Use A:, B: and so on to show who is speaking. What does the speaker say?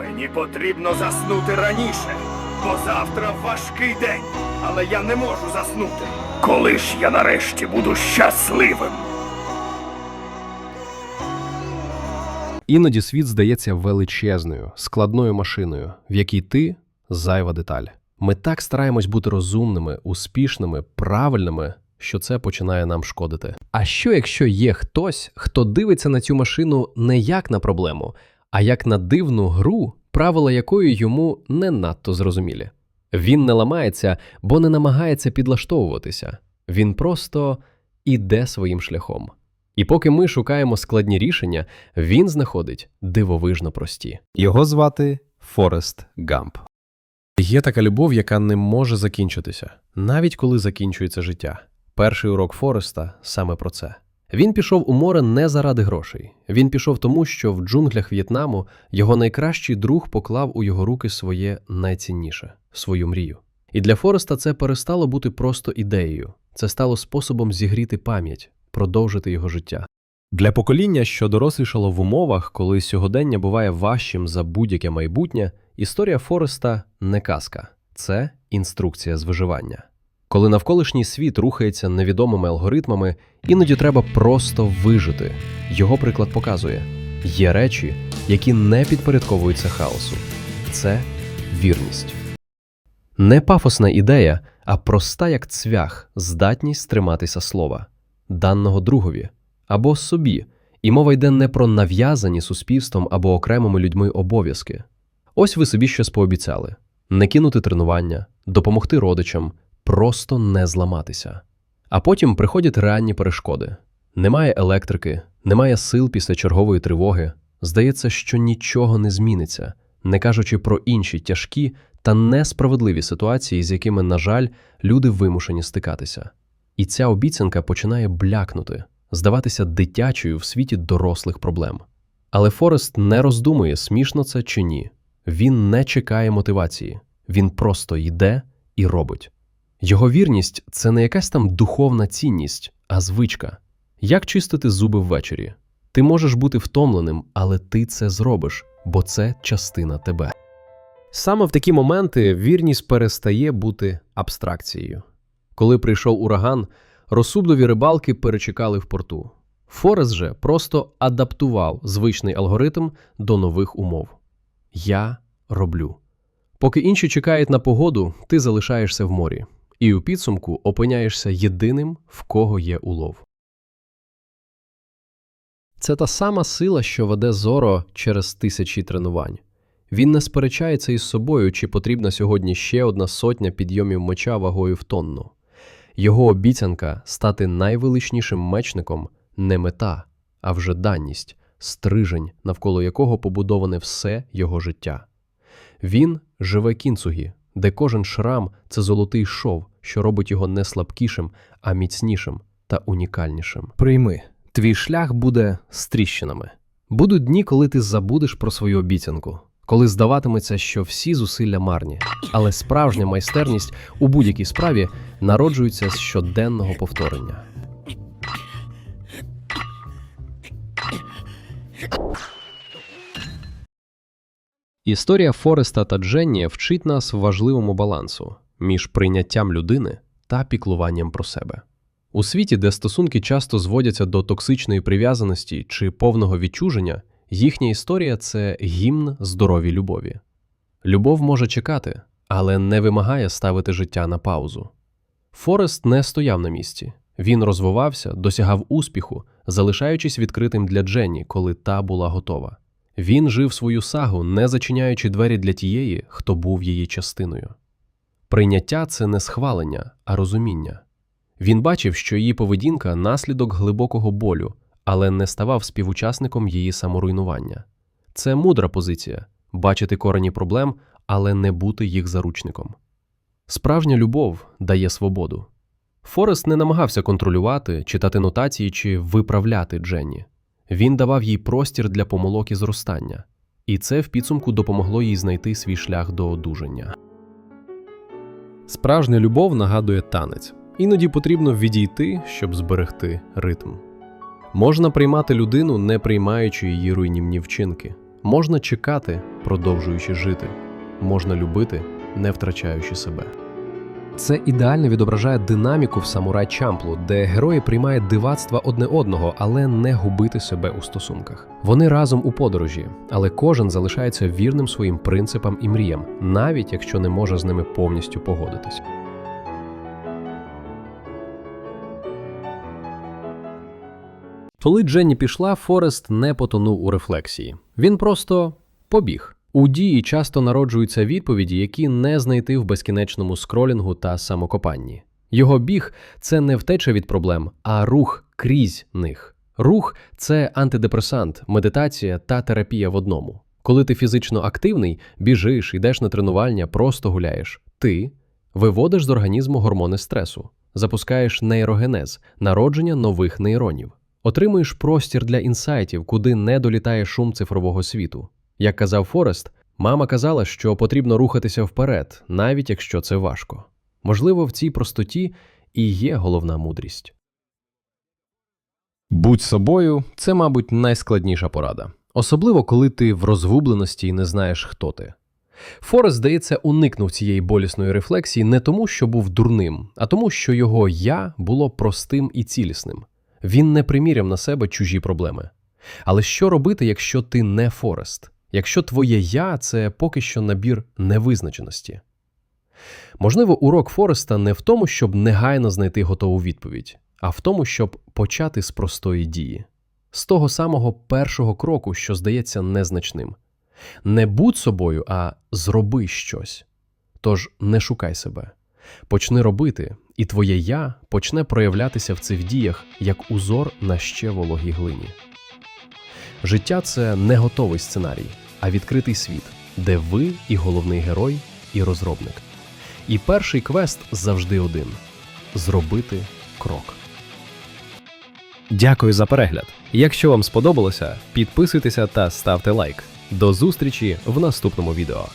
A: Мені потрібно заснути раніше, бо завтра важкий день, але я не можу заснути. Коли ж я нарешті буду щасливим?
B: Іноді світ здається величезною, складною машиною, в якій ти зайва деталь. Ми так стараємось бути розумними, успішними, правильними, що це починає нам шкодити. А що якщо є хтось, хто дивиться на цю машину не як на проблему, а як на дивну гру, правила якої йому не надто зрозумілі? Він не ламається, бо не намагається підлаштовуватися. Він просто іде своїм шляхом. І поки ми шукаємо складні рішення, він знаходить дивовижно прості.
C: Його звати Форест Гамп.
B: Є така любов, яка не може закінчитися, навіть коли закінчується життя. Перший урок Фореста саме про це. Він пішов у море не заради грошей. Він пішов тому, що в джунглях В'єтнаму його найкращий друг поклав у його руки своє найцінніше свою мрію. І для Фореста це перестало бути просто ідеєю, це стало способом зігріти пам'ять, продовжити його життя. Для покоління, що дорослішало в умовах, коли сьогодення буває важчим за будь-яке майбутнє, історія Фореста не казка, це інструкція з виживання. Коли навколишній світ рухається невідомими алгоритмами, іноді треба просто вижити. Його приклад показує: є речі, які не підпорядковуються хаосу. Це вірність. Не пафосна ідея, а проста як цвях, здатність стриматися слова, даного другові або собі, і мова йде не про нав'язані суспільством або окремими людьми обов'язки. Ось ви собі щось пообіцяли: не кинути тренування, допомогти родичам, просто не зламатися. А потім приходять реальні перешкоди. Немає електрики, немає сил після чергової тривоги. Здається, що нічого не зміниться, не кажучи про інші тяжкі та несправедливі ситуації, з якими, на жаль, люди вимушені стикатися. І ця обіцянка починає блякнути, здаватися дитячою в світі дорослих проблем. Але Форест не роздумує, смішно це чи ні. Він не чекає мотивації, він просто йде і робить. Його вірність це не якась там духовна цінність, а звичка. Як чистити зуби ввечері? Ти можеш бути втомленим, але ти це зробиш, бо це частина тебе. Саме в такі моменти вірність перестає бути абстракцією. Коли прийшов ураган, розсудливі рибалки перечекали в порту. Форест же просто адаптував звичний алгоритм до нових умов. Я роблю. Поки інші чекають на погоду, ти залишаєшся в морі, і у підсумку опиняєшся єдиним, в кого є улов. Це та сама сила, що веде Зоро через тисячі тренувань. Він не сперечається із собою, чи потрібна сьогодні ще одна сотня підйомів меча вагою в тонну. Його обіцянка стати найвеличнішим мечником не мета, а вже даність, стрижень, навколо якого побудоване все його життя. Він живе кінцугі, де кожен шрам це золотий шов, що робить його не слабкішим, а міцнішим та унікальнішим. Прийми, твій шлях буде з тріщинами. Будуть дні, коли ти забудеш про свою обіцянку, коли здаватиметься, що всі зусилля марні, але справжня майстерність у будь-якій справі народжується з щоденного повторення. Історія Фореста та Дженні вчить нас важливому балансу між прийняттям людини та піклуванням про себе. У світі, де стосунки часто зводяться до токсичної прив'язаності чи повного відчуження, їхня історія це гімн здоровій любові. Любов може чекати, але не вимагає ставити життя на паузу. Форест не стояв на місці. Він розвивався, досягав успіху, залишаючись відкритим для Дженні, коли та була готова. Він жив свою сагу, не зачиняючи двері для тієї, хто був її частиною. Прийняття це не схвалення, а розуміння. Він бачив, що її поведінка наслідок глибокого болю, але не ставав співучасником її саморуйнування. Це мудра позиція бачити корені проблем, але не бути їх заручником. Справжня любов дає свободу. Форест не намагався контролювати, читати нотації чи виправляти Дженні. Він давав їй простір для помилок і зростання, і це в підсумку допомогло їй знайти свій шлях до одужання. Справжня любов нагадує танець. Іноді потрібно відійти, щоб зберегти ритм. Можна приймати людину, не приймаючи її руйнівні вчинки, Можна чекати, продовжуючи жити. Можна любити, не втрачаючи себе. Це ідеально відображає динаміку в самурай Чамплу, де герої приймають дивацтва одне одного, але не губити себе у стосунках. Вони разом у подорожі, але кожен залишається вірним своїм принципам і мріям, навіть якщо не може з ними повністю погодитись. Коли Дженні пішла, Форест не потонув у рефлексії. Він просто побіг. У дії часто народжуються відповіді, які не знайти в безкінечному скролінгу та самокопанні. Його біг це не втеча від проблем, а рух крізь них. Рух це антидепресант, медитація та терапія в одному. Коли ти фізично активний, біжиш, йдеш на тренування, просто гуляєш. Ти виводиш з організму гормони стресу, запускаєш нейрогенез, народження нових нейронів. Отримуєш простір для інсайтів, куди не долітає шум цифрового світу. Як казав Форест, мама казала, що потрібно рухатися вперед, навіть якщо це важко. Можливо, в цій простоті і є головна мудрість. Будь собою це, мабуть, найскладніша порада, особливо коли ти в розгубленості і не знаєш, хто ти. Форест, здається, уникнув цієї болісної рефлексії не тому, що був дурним, а тому, що його я було простим і цілісним. Він не приміряв на себе чужі проблеми. Але що робити, якщо ти не Форест? Якщо твоє я це поки що набір невизначеності? Можливо, урок Фореста не в тому, щоб негайно знайти готову відповідь, а в тому, щоб почати з простої дії, з того самого першого кроку, що здається незначним. Не будь собою, а зроби щось. Тож не шукай себе. Почни робити, і твоє я почне проявлятися в цих діях як узор на ще вологій глині. Життя це не готовий сценарій, а відкритий світ, де ви і головний герой, і розробник. І перший квест завжди один зробити крок. Дякую за перегляд. Якщо вам сподобалося, підписуйтеся та ставте лайк. До зустрічі в наступному відео.